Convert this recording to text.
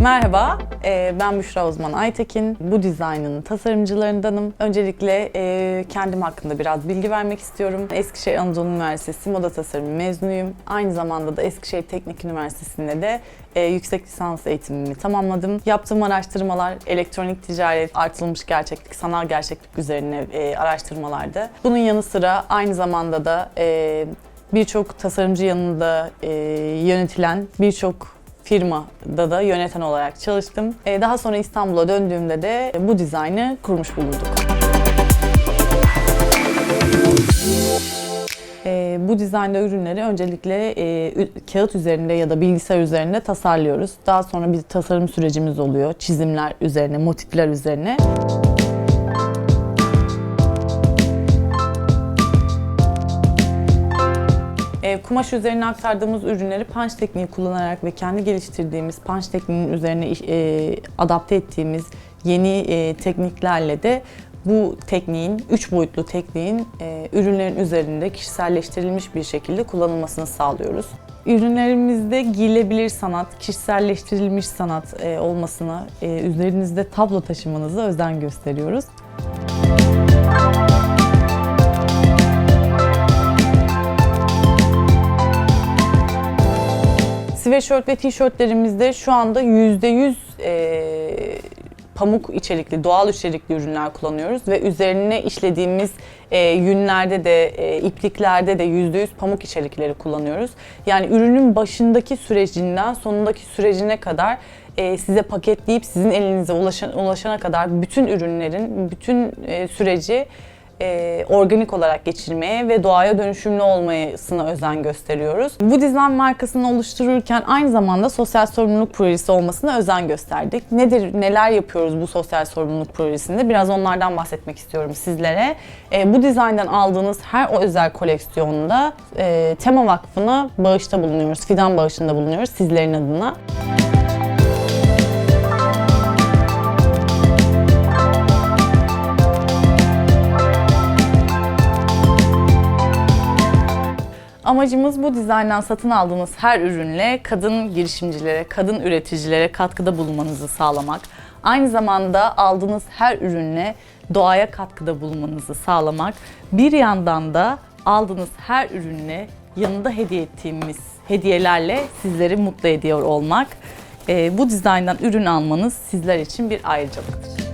Merhaba, e, ben Büşra Uzman Aytekin. Bu dizaynın tasarımcılarındanım. Öncelikle e, kendim hakkında biraz bilgi vermek istiyorum. Eskişehir Anadolu Üniversitesi Moda Tasarımı mezunuyum. Aynı zamanda da Eskişehir Teknik Üniversitesi'nde de e, yüksek lisans eğitimimi tamamladım. Yaptığım araştırmalar elektronik ticaret, artılmış gerçeklik, sanal gerçeklik üzerine e, araştırmalardı. Bunun yanı sıra aynı zamanda da birçok tasarımcı yanında yönetilen birçok firmada da yöneten olarak çalıştım. E, Daha sonra İstanbul'a döndüğümde de bu dizaynı kurmuş bulunduk. E, bu dizaynda ürünleri öncelikle e, kağıt üzerinde ya da bilgisayar üzerinde tasarlıyoruz. Daha sonra bir tasarım sürecimiz oluyor. Çizimler üzerine, motifler üzerine. E, kumaş üzerine aktardığımız ürünleri punch tekniği kullanarak ve kendi geliştirdiğimiz punch tekniğinin üzerine e, adapte ettiğimiz yeni e, tekniklerle de bu tekniğin, üç boyutlu tekniğin e, ürünlerin üzerinde kişiselleştirilmiş bir şekilde kullanılmasını sağlıyoruz. Ürünlerimizde giyilebilir sanat, kişiselleştirilmiş sanat e, olmasına, e, üzerinizde tablo taşımanıza özen gösteriyoruz. Sweatshirt ve tişörtlerimizde şu anda %100 e, pamuk içerikli, doğal içerikli ürünler kullanıyoruz ve üzerine işlediğimiz e, yünlerde de, e, ipliklerde de %100 pamuk içerikleri kullanıyoruz. Yani ürünün başındaki sürecinden sonundaki sürecine kadar e, size paketleyip sizin elinize ulaşan, ulaşana kadar bütün ürünlerin bütün e, süreci e, organik olarak geçirmeye ve doğaya dönüşümlü olmasına özen gösteriyoruz. Bu dizayn markasını oluştururken aynı zamanda sosyal sorumluluk projesi olmasına özen gösterdik. Nedir, neler yapıyoruz bu sosyal sorumluluk projesinde? Biraz onlardan bahsetmek istiyorum sizlere. E, bu dizayndan aldığınız her o özel koleksiyonda e, Tema Vakfı'na bağışta bulunuyoruz, fidan bağışında bulunuyoruz sizlerin adına. Amacımız bu dizayndan satın aldığınız her ürünle kadın girişimcilere, kadın üreticilere katkıda bulunmanızı sağlamak. Aynı zamanda aldığınız her ürünle doğaya katkıda bulunmanızı sağlamak. Bir yandan da aldığınız her ürünle yanında hediye ettiğimiz hediyelerle sizleri mutlu ediyor olmak. Ee, bu dizayndan ürün almanız sizler için bir ayrıcalıktır.